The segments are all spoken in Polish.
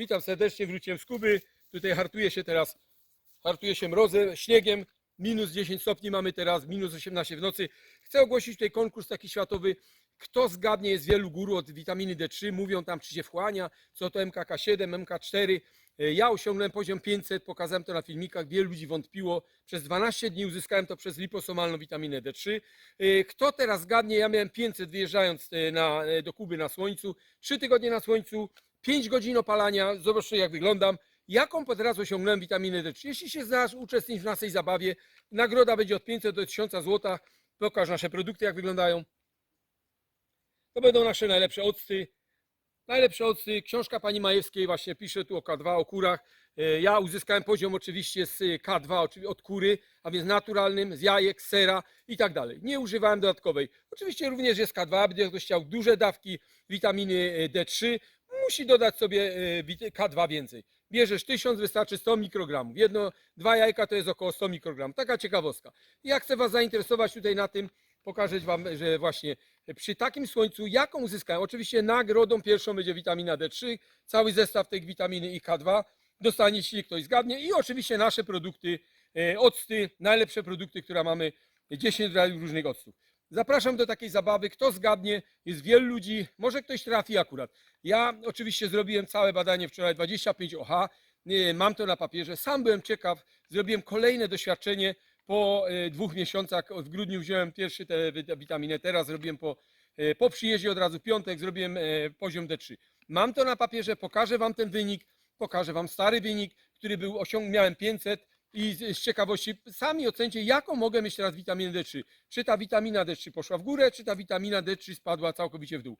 Witam serdecznie, wróciłem z Kuby. Tutaj hartuje się teraz, hartuje się mrozem, śniegiem. Minus 10 stopni mamy teraz, minus 18 w nocy. Chcę ogłosić tutaj konkurs taki światowy. Kto zgadnie, jest wielu guru od witaminy D3, mówią tam, czy się wchłania, co to MKK7, MK4. E, Ja osiągnąłem poziom 500, pokazałem to na filmikach, wielu ludzi wątpiło. Przez 12 dni uzyskałem to przez liposomalną witaminę D3. E, Kto teraz zgadnie, ja miałem 500 wyjeżdżając e, na, e, do Kuby na słońcu, 3 tygodnie na słońcu, 5 godzin opalania, zobaczcie jak wyglądam. Jaką teraz osiągnąłem witaminę D3? Jeśli się znasz, uczestnicz w naszej zabawie, nagroda będzie od 500 do 1000 zł. Pokaż nasze produkty, jak wyglądają. To będą nasze najlepsze octy. Najlepsze octy. Książka pani Majewskiej właśnie pisze tu o K2, o kurach. E, Ja uzyskałem poziom oczywiście z K2 oczywi- od kury, a więc naturalnym, z jajek, sera i tak dalej. Nie używałem dodatkowej. Oczywiście również jest K2, gdy ktoś chciał duże dawki witaminy e, D3, musi dodać sobie e, wit- K2 więcej. Bierzesz 1000, wystarczy 100 mikrogramów. Jedno, dwa jajka to jest około 100 mikrogramów. Taka ciekawostka. Ja chcę Was zainteresować tutaj na tym, pokażę Wam, że właśnie przy takim słońcu, jaką uzyskałem? Oczywiście nagrodą pierwszą będzie witamina D3, cały zestaw tej witaminy i K2 dostanie, jeśli ktoś zgadnie i oczywiście nasze produkty, e, octy, najlepsze produkty, które mamy, 10 rodzajów różnych octów. Zapraszam do takiej zabawy, kto zgadnie, jest wielu ludzi, może ktoś trafi akurat. Ja oczywiście zrobiłem całe badanie wczoraj, 25 OH, mam to na papierze, sam byłem ciekaw, zrobiłem kolejne doświadczenie. Po e, dwóch miesiącach, w grudniu wziąłem pierwszy tę wit- witaminę, teraz zrobiłem po, e, po przyjeździe od razu piątek, zrobiłem e, poziom D3. Mam to na papierze, pokażę Wam ten wynik, pokażę Wam stary wynik, który był osiąg, miałem 500 i z, ciekawości sami ocencie, jaką mogę mieć teraz witaminę D3. Czy ta witamina D3 poszła w górę, czy ta witamina D3 spadła całkowicie w dół.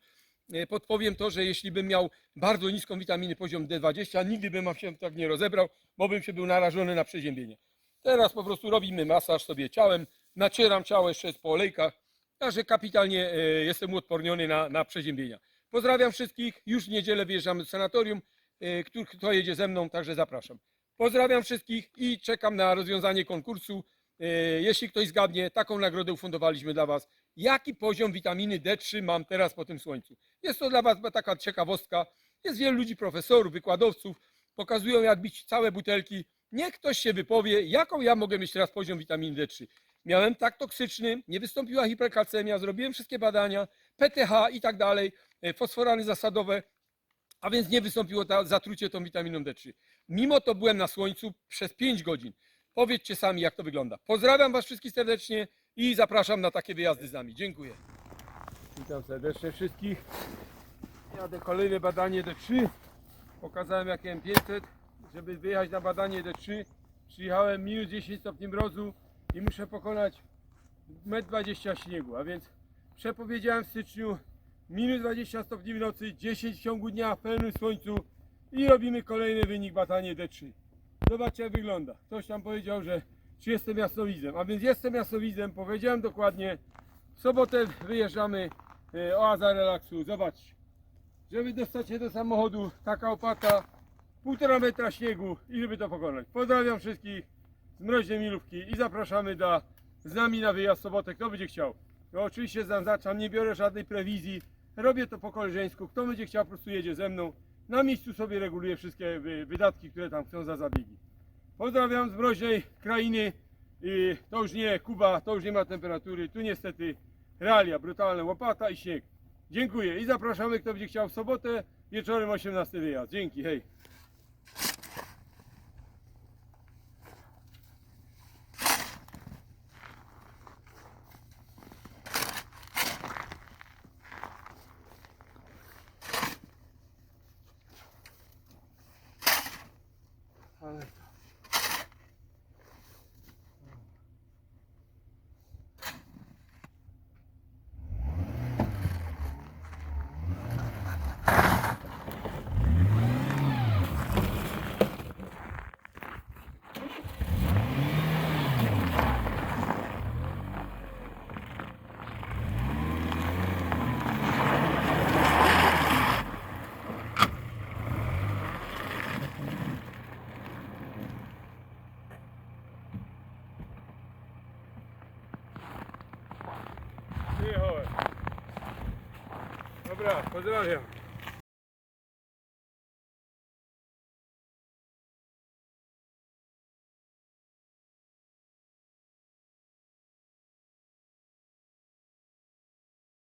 E, Podpowiem to, że jeśli bym miał bardzo niską witaminę poziom D20, nigdy bym się tak nie rozebrał, bo bym się był narażony na przeziębienie. Teraz po prostu robimy masaż sobie ciałem, nacieram ciało jeszcze po olejkach, także kapitalnie e, jestem uodporniony na, na przeziębienia. Pozdrawiam wszystkich, już w niedzielę wyjeżdżamy do sanatorium, e, kto jedzie ze mną, także zapraszam. Pozdrawiam wszystkich i czekam na rozwiązanie konkursu. E, Jeśli ktoś zgadnie, taką nagrodę ufundowaliśmy dla Was. Jaki poziom witaminy D3 mam teraz po tym słońcu? Jest to dla Was taka ciekawostka. Jest wielu ludzi, profesorów, wykładowców, pokazują jak bić całe butelki. Niech ktoś się wypowie, jaką ja mogę mieć teraz poziom witaminy D3. Miałem tak toksyczny, nie wystąpiła hiperkalcemia, zrobiłem wszystkie badania, PTH i tak dalej, e, fosforany zasadowe, a więc nie wystąpiło ta, zatrucie tą witaminą D3. Mimo to byłem na słońcu przez 5 godzin. Powiedzcie sami, jak to wygląda. Pozdrawiam Was wszystkich serdecznie i zapraszam na takie wyjazdy z nami. Dziękuję. Witam serdecznie wszystkich. Jadę kolejne badanie D3. Pokazałem jak M500. Żeby wyjechać na badanie D3, przyjechałem minus 10 stopni mrozu i muszę pokonać 1,20 m śniegu. A więc przepowiedziałem w styczniu minus 20 stopni w nocy, 10 w ciągu dnia w pełnym słońcu i robimy kolejny wynik badanie D3. Zobaczcie jak wygląda. Ktoś tam powiedział, że czy jestem jasnowidzem. A więc jestem jasnowidzem, powiedziałem dokładnie. W sobotę wyjeżdżamy e, oaza relaksu. Zobaczcie. Żeby dostać się do samochodu, taka opata, półtora metra śniegu i żeby to pokonać. Pozdrawiam wszystkich z mroźnej milówki i zapraszamy do, z nami na wyjazd sobotę, kto będzie chciał. No oczywiście zaznaczam, nie biorę żadnej prewizji, robię to po koleżeńsku. Kto będzie chciał, po prostu jedzie ze mną. Na miejscu sobie reguluję wszystkie wy- wydatki, które tam chcą za zabiegi. Pozdrawiam z mroźnej krainy. I to już nie Kuba, to już nie ma temperatury. Tu niestety realia, brutalna łopata i śnieg. Dziękuję i zapraszamy, kto będzie chciał w sobotę wieczorem 18 wyjazd. Dzięki, hej. Ale to... Dobra, pozdrawiam.